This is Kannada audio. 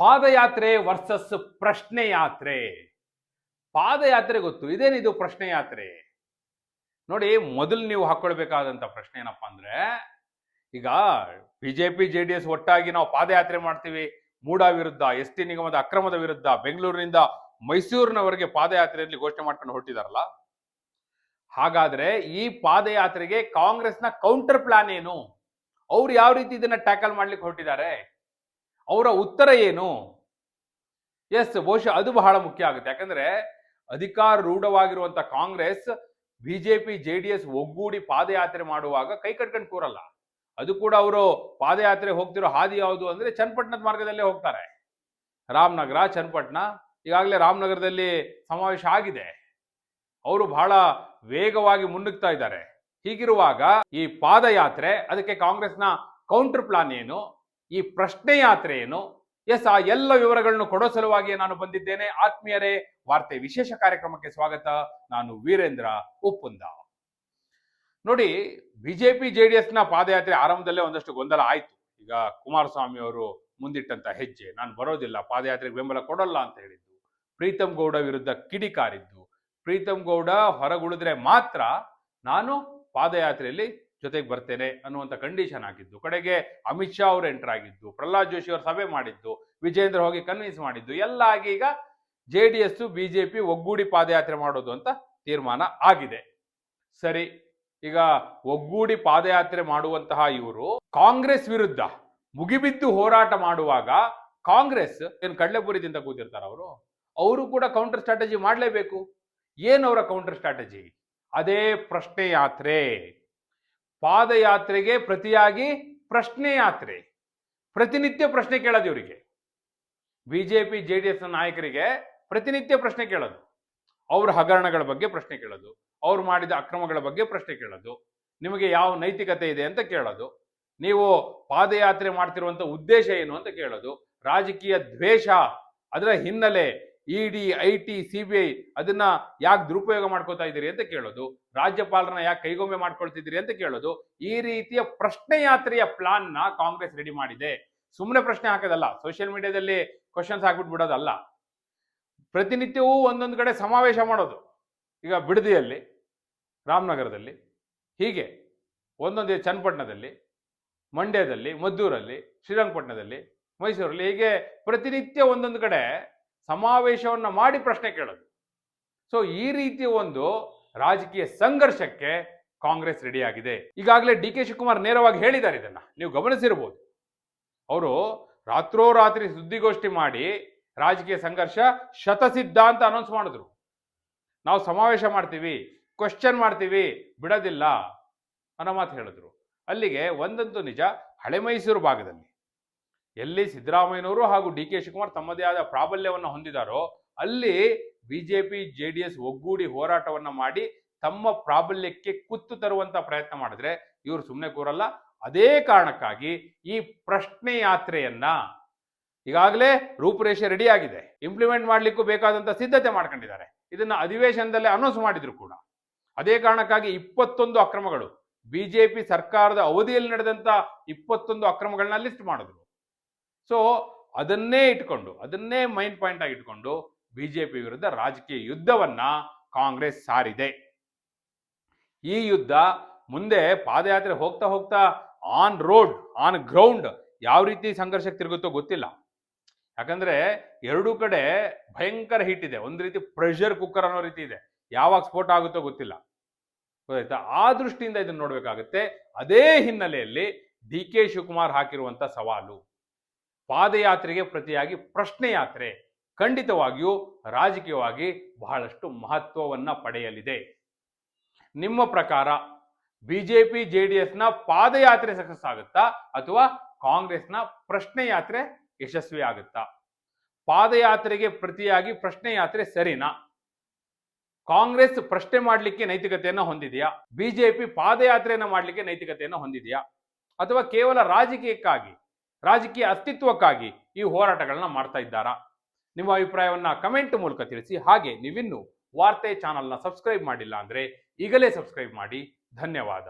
ಪಾದಯಾತ್ರೆ ವರ್ಸಸ್ ಪ್ರಶ್ನೆ ಯಾತ್ರೆ ಪಾದಯಾತ್ರೆ ಗೊತ್ತು. ಇದೇನಿದು ಪ್ರಶ್ನೆ ಯಾತ್ರೆ ನೋಡಿ, ಮೊದಲು ನೀವು ಹಾಕೊಳ್ಬೇಕಾದಂತ ಪ್ರಶ್ನೆ ಏನಪ್ಪಾ ಅಂದ್ರೆ, ಈಗ ಬಿಜೆಪಿ ಜೆ ಡಿ ಎಸ್ ಒಟ್ಟಾಗಿ ನಾವು ಪಾದಯಾತ್ರೆ ಮಾಡ್ತೀವಿ. ಮೂಡಾ ವಿರುದ್ಧ, ಎಸ್ ಟಿ ನಿಗಮದ ಅಕ್ರಮದ ವಿರುದ್ಧ, ಬೆಂಗಳೂರಿನಿಂದ ಮೈಸೂರಿನವರೆಗೆ ಪಾದಯಾತ್ರೆಯಲ್ಲಿ ಘೋಷಣೆ ಮಾಡ್ಕೊಂಡು ಹೊರಟಿದಾರಲ್ಲ? ಹಾಗಾದ್ರೆ ಈ ಪಾದಯಾತ್ರೆಗೆ ಕಾಂಗ್ರೆಸ್ನ ಕೌಂಟರ್ ಪ್ಲಾನ್ ಏನು? ಅವ್ರು ಯಾವ ರೀತಿ ಇದನ್ನ ಟ್ಯಾಕಲ್ ಮಾಡ್ಲಿಕ್ಕೆ ಹೊರಟಿದ್ದಾರೆ? ಅವರ ಉತ್ತರ ಏನು? ಎಸ್ ಬಹುಶಃ ಅದು ಬಹಳ ಮುಖ್ಯ ಆಗುತ್ತೆ. ಯಾಕಂದ್ರೆ ಅಧಿಕಾರ ರೂಢವಾಗಿರುವಂತ Congress, BJP J D S ಒಗ್ಗೂಡಿ ಪಾದಯಾತ್ರೆ ಮಾಡುವಾಗ ಕೈ ಕಟ್ಕೊಂಡು ಕೂರಲ್ಲ. ಅದು ಕೂಡ ಅವರು ಪಾದಯಾತ್ರೆ ಹೋಗ್ತಿರೋ ಹಾದಿ ಯಾವುದು ಅಂದ್ರೆ ಚನ್ನಪಟ್ಟಣದ ಮಾರ್ಗದಲ್ಲೇ ಹೋಗ್ತಾರೆ. ರಾಮನಗರ, ಚನ್ನಪಟ್ಟಣ, ಈಗಾಗಲೇ ರಾಮನಗರದಲ್ಲಿ ಸಮಾವೇಶ ಆಗಿದೆ. ಅವರು ಬಹಳ ವೇಗವಾಗಿ ಮುನ್ನುಗ್ತಾ ಇದ್ದಾರೆ. ಹೀಗಿರುವಾಗ ಈ ಪಾದಯಾತ್ರೆ, ಅದಕ್ಕೆ ಕಾಂಗ್ರೆಸ್ನ ಕೌಂಟರ್ ಪ್ಲಾನ್ ಏನು? ಈ ಪ್ರಶ್ನೆ ಯಾತ್ರೆ ಏನು ಎಸ್, ಆ ಎಲ್ಲ ವಿವರಗಳನ್ನು ಕೊಡೋ ಸಲುವಾಗಿ ನಾನು ಬಂದಿದ್ದೇನೆ. ಆತ್ಮೀಯರೇ, ವಾರ್ತೆ ವಿಶೇಷ ಕಾರ್ಯಕ್ರಮಕ್ಕೆ ಸ್ವಾಗತ. ನಾನು ವೀರೇಂದ್ರ ಉಪ್ಪುಂದ. ನೋಡಿ, ಬಿಜೆಪಿ ಜೆ ಡಿ ಎಸ್ನ ಪಾದಯಾತ್ರೆ ಆರಂಭದಲ್ಲೇ ಒಂದಷ್ಟು ಗೊಂದಲ ಆಯ್ತು. ಈಗ ಕುಮಾರಸ್ವಾಮಿ ಅವರು ಮುಂದಿಟ್ಟಂತ ಹೆಜ್ಜೆ, ನಾನು ಬರೋದಿಲ್ಲ, ಪಾದಯಾತ್ರೆಗೆ ಬೆಂಬಲ ಕೊಡಲ್ಲ ಅಂತ ಹೇಳಿದ್ದು. ಪ್ರೀತಮ್ ಗೌಡ ವಿರುದ್ಧ ಕಿಡಿಕಾರಿದ್ದು ಪ್ರೀತಮ್ ಗೌಡ ಹೊರಗುಳಿದ್ರೆ ಮಾತ್ರ ನಾನು ಪಾದಯಾತ್ರೆಯಲ್ಲಿ ಜೊತೆಗೆ ಬರ್ತೇನೆ ಅನ್ನುವಂಥ ಕಂಡೀಷನ್ ಹಾಕಿದ್ದು. ಕಡೆಗೆ ಅಮಿತ್ ಶಾ ಅವರು ಎಂಟರ್ ಆಗಿದ್ದು, ಪ್ರಹ್ಲಾದ್ ಜೋಶಿ ಅವರು ಸಭೆ ಮಾಡಿದ್ದು, ವಿಜೇಂದ್ರ ಹೋಗಿ ಕನ್ವಿನ್ಸ್ ಮಾಡಿದ್ದು, ಎಲ್ಲ ಆಗಿ ಈಗ ಜೆ ಡಿ ಎಸ್ ಬಿಜೆಪಿ ಒಗ್ಗೂಡಿ ಪಾದಯಾತ್ರೆ ಮಾಡೋದು ಅಂತ ತೀರ್ಮಾನ ಆಗಿದೆ. ಸರಿ, ಈಗ ಒಗ್ಗೂಡಿ ಪಾದಯಾತ್ರೆ ಮಾಡುವಂತಹ ಇವರು ಕಾಂಗ್ರೆಸ್ ವಿರುದ್ಧ ಮುಗಿಬಿದ್ದು ಹೋರಾಟ ಮಾಡುವಾಗ ಕಾಂಗ್ರೆಸ್, ಏನು ಕಡಲೆಪುರಿದಿಂದ ಕೂತಿರ್ತಾರೆ ಅವರು? ಅವರು ಕೂಡ ಕೌಂಟರ್ ಸ್ಟ್ರಾಟಜಿ ಮಾಡಲೇಬೇಕು. ಏನು ಅವರ ಕೌಂಟರ್ ಸ್ಟ್ರಾಟಜಿ ಅದೇ ಪ್ರಶ್ನೆ ಯಾತ್ರೆ ಪಾದಯಾತ್ರೆಗೆ ಪ್ರತಿಯಾಗಿ ಪ್ರಶ್ನೆ ಯಾತ್ರೆ. ಪ್ರತಿನಿತ್ಯ ಪ್ರಶ್ನೆ ಕೇಳೋದು ಇವರಿಗೆ. ಬಿಜೆಪಿ ಜೆ ಡಿ ಎಸ್ ನಾಯಕರಿಗೆ ಪ್ರತಿನಿತ್ಯ ಪ್ರಶ್ನೆ ಕೇಳೋದು. ಅವ್ರ ಹಗರಣಗಳ ಬಗ್ಗೆ ಪ್ರಶ್ನೆ ಕೇಳೋದು. ಅವ್ರು ಮಾಡಿದ ಅಕ್ರಮಗಳ ಬಗ್ಗೆ ಪ್ರಶ್ನೆ ಕೇಳೋದು. ನಿಮಗೆ ಯಾವ ನೈತಿಕತೆ ಇದೆ ಅಂತ ಕೇಳೋದು. ನೀವು ಪಾದಯಾತ್ರೆ ಮಾಡ್ತಿರುವಂತ ಉದ್ದೇಶ ಏನು ಅಂತ ಕೇಳೋದು. ರಾಜಕೀಯ ದ್ವೇಷ ಅದರ ಹಿನ್ನೆಲೆ ED I T, C B I ಅದನ್ನ ಯಾಕೆ ದುರುಪಯೋಗ ಮಾಡ್ಕೋತಾ ಇದ್ದೀರಿ ಅಂತ ಕೇಳೋದು, ರಾಜ್ಯಪಾಲರನ್ನ ಯಾಕೆ ಕೈಗೊಂಬೆ ಮಾಡ್ಕೊಳ್ತಿದ್ದೀರಿ ಅಂತ ಕೇಳೋದು, ಈ ರೀತಿಯ ಪ್ರಶ್ನೆ ಯಾತ್ರೆಯ ಪ್ಲಾನ್ನ ಕಾಂಗ್ರೆಸ್ ರೆಡಿ ಮಾಡಿದೆ. ಸುಮ್ಮನೆ ಪ್ರಶ್ನೆ ಹಾಕೋದಲ್ಲ ಸೋಷಿಯಲ್ ಮೀಡಿಯಾದಲ್ಲಿ ಕ್ವಶನ್ಸ್ ಹಾಕ್ಬಿಟ್ಟು ಬಿಡೋದಲ್ಲ ಪ್ರತಿನಿತ್ಯವೂ ಒಂದೊಂದು ಕಡೆ ಸಮಾವೇಶ ಮಾಡೋದು, ಈಗ ಬಿಡದಿಯಲ್ಲಿ, ರಾಮನಗರದಲ್ಲಿ, ಹೀಗೆ ಒಂದೊಂದೇ ಚನ್ನಪಟ್ಟಣದಲ್ಲಿ, ಮಂಡ್ಯದಲ್ಲಿ, ಮದ್ದೂರಲ್ಲಿ, ಶ್ರೀರಂಗಪಟ್ಟಣದಲ್ಲಿ, ಮೈಸೂರಲ್ಲಿ ಹೀಗೆ ಪ್ರತಿನಿತ್ಯ ಒಂದೊಂದು ಕಡೆ ಸಮಾವೇಶವನ್ನ ಮಾಡಿ ಪ್ರಶ್ನೆ ಕೇಳೋದು. ಸೊ ಈ ರೀತಿಯ ಒಂದು ರಾಜಕೀಯ ಸಂಘರ್ಷಕ್ಕೆ ಕಾಂಗ್ರೆಸ್ ರೆಡಿಯಾಗಿದೆ ಈಗಾಗಲೇ ಡಿ ಕೆ ಶಿವಕುಮಾರ್ ನೇರವಾಗಿ ಹೇಳಿದ್ದಾರೆ ಇದನ್ನ. ನೀವು ಗಮನಿಸಿರ್ಬೋದು. ಅವರು ರಾತ್ರೋರಾತ್ರಿ ಸುದ್ದಿಗೋಷ್ಠಿ ಮಾಡಿ ರಾಜಕೀಯ ಸಂಘರ್ಷ ಶತಸಿದ್ಧ ಅಂತ ಅನೌನ್ಸ್ ಮಾಡಿದ್ರು. ನಾವು ಸಮಾವೇಶ ಮಾಡ್ತೀವಿ ಕ್ವಶನ್ ಮಾಡ್ತೀವಿ, ಬಿಡೋದಿಲ್ಲ ಅನ್ನೋ ಮಾತು ಹೇಳಿದ್ರು. ಅಲ್ಲಿಗೆ ಒಂದಂತೂ ನಿಜ ಹಳೆ ಮೈಸೂರು ಭಾಗದಲ್ಲಿ. ಎಲ್ಲಿ ಸಿದ್ದರಾಮಯ್ಯನವರು ಹಾಗೂ ಡಿ ಕೆ ಶಿವಕುಮಾರ್ ತಮ್ಮದೇ ಆದ ಪ್ರಾಬಲ್ಯವನ್ನು ಹೊಂದಿದಾರೋ, ಅಲ್ಲಿ ಬಿಜೆಪಿ ಜೆ ಡಿ ಎಸ್ ಒಗ್ಗೂಡಿ ಹೋರಾಟವನ್ನ ಮಾಡಿ ತಮ್ಮ ಪ್ರಾಬಲ್ಯಕ್ಕೆ ಕುತ್ತು ತರುವಂತ ಪ್ರಯತ್ನ ಮಾಡಿದ್ರೆ ಇವರು ಸುಮ್ಮನೆ ಕೂರಲ್ಲ. ಅದೇ ಕಾರಣಕ್ಕಾಗಿ ಈ ಪ್ರಶ್ನೆ ಯಾತ್ರೆಯನ್ನ ಈಗಾಗಲೇ ರೂಪುರೇಷೆ ರೆಡಿ ಆಗಿದೆ. ಇಂಪ್ಲಿಮೆಂಟ್ ಮಾಡಲಿಕ್ಕೂ ಬೇಕಾದಂತ ಸಿದ್ಧತೆ ಮಾಡ್ಕೊಂಡಿದ್ದಾರೆ. ಇದನ್ನ ಅಧಿವೇಶನದಲ್ಲೇ ಅನೌನ್ಸ್ ಮಾಡಿದ್ರು ಕೂಡ. ಅದೇ ಕಾರಣಕ್ಕಾಗಿ ಇಪ್ಪತ್ತೊಂದು ಅಕ್ರಮಗಳು. ಬಿಜೆಪಿ ಸರ್ಕಾರದ ಅವಧಿಯಲ್ಲಿ ನಡೆದಂತ ಇಪ್ಪತ್ತೊಂದು ಅಕ್ರಮಗಳನ್ನ ಲಿಸ್ಟ್ ಮಾಡಿದ್ರು. ಸೊ ಅದನ್ನೇ ಇಟ್ಕೊಂಡು, ಅದನ್ನೇ ಮೈಂಡ್ ಪಾಯಿಂಟ್ ಆಗಿ ಇಟ್ಕೊಂಡು ಬಿಜೆಪಿ ವಿರುದ್ಧ ರಾಜಕೀಯ ಯುದ್ಧವನ್ನ ಕಾಂಗ್ರೆಸ್ ಸಾರಿದೆ. ಈ ಯುದ್ಧ ಮುಂದೆ ಪಾದಯಾತ್ರೆ ಹೋಗ್ತಾ ಹೋಗ್ತಾ ಆನ್ ರೋಡ್ ಆನ್ ಗ್ರೌಂಡ್ ಯಾವ ರೀತಿ ಸಂಘರ್ಷಕ್ಕೆ ತಿರುಗುತ್ತೋ ಗೊತ್ತಿಲ್ಲ. ಯಾಕಂದ್ರೆ ಎರಡೂ ಕಡೆ ಭಯಂಕರ ಹೀಟ್ ಇದೆ. ಒಂದು ರೀತಿ ಪ್ರೆಷರ್ ಕುಕ್ಕರ್ ಅನ್ನೋ ರೀತಿ ಇದೆ. ಯಾವಾಗ ಸ್ಫೋಟ ಆಗುತ್ತೋ ಗೊತ್ತಿಲ್ಲ. ಗೊತ್ತಾಯ್ತಾ? ಆ ದೃಷ್ಟಿಯಿಂದ ಇದನ್ನು ನೋಡಬೇಕಾಗುತ್ತೆ. ಅದೇ ಹಿನ್ನೆಲೆಯಲ್ಲಿ ಡಿ ಕೆ ಶಿವಕುಮಾರ್ ಹಾಕಿರುವಂತ ಸವಾಲು. ಪಾದಯಾತ್ರೆಗೆ ಪ್ರತಿಯಾಗಿ ಪ್ರಶ್ನೆ ಯಾತ್ರೆ ಖಂಡಿತವಾಗಿಯೂ ರಾಜಕೀಯವಾಗಿ ಬಹಳಷ್ಟು ಮಹತ್ವವನ್ನ ಪಡೆಯಲಿದೆ. ನಿಮ್ಮ ಪ್ರಕಾರ ಬಿಜೆಪಿ ಜೆ ಡಿ ಎಸ್ನ ಪಾದಯಾತ್ರೆ ಸಕ್ಸಸ್ ಆಗುತ್ತಾ ಅಥವಾ ಕಾಂಗ್ರೆಸ್ನ ಪ್ರಶ್ನೆ ಯಾತ್ರೆ ಯಶಸ್ವಿ ಆಗುತ್ತಾ? ಪಾದಯಾತ್ರೆಗೆ ಪ್ರತಿಯಾಗಿ ಪ್ರಶ್ನೆ ಯಾತ್ರೆ ಸರಿನಾ? ಕಾಂಗ್ರೆಸ್ ಪ್ರಶ್ನೆ ಮಾಡಲಿಕ್ಕೆ ನೈತಿಕತೆಯನ್ನು ಹೊಂದಿದೆಯಾ? ಬಿಜೆಪಿ ಪಾದಯಾತ್ರೆಯನ್ನು ಮಾಡಲಿಕ್ಕೆ ನೈತಿಕತೆಯನ್ನು ಹೊಂದಿದೆಯಾ? ಅಥವಾ ಕೇವಲ ರಾಜಕೀಯಕ್ಕಾಗಿ? ರಾಜಕೀಯ ಅಸ್ತಿತ್ವಕ್ಕಾಗಿ ಈ ಹೋರಾಟಗಳನ್ನ ಮಾಡ್ತಾ ಇದ್ದಾರಾ? ನಿಮ್ಮ ಅಭಿಪ್ರಾಯವನ್ನ ಕಮೆಂಟ್ ಮೂಲಕ ತಿಳಿಸಿ. ಹಾಗೆ ನೀವಿನ್ನು ವಾರ್ತೆ ಚಾನಲ್ನ ಸಬ್ಸ್ಕ್ರೈಬ್ ಮಾಡಿಲ್ಲ ಅಂದ್ರೆ ಈಗಲೇ ಸಬ್ಸ್ಕ್ರೈಬ್ ಮಾಡಿ. ಧನ್ಯವಾದ.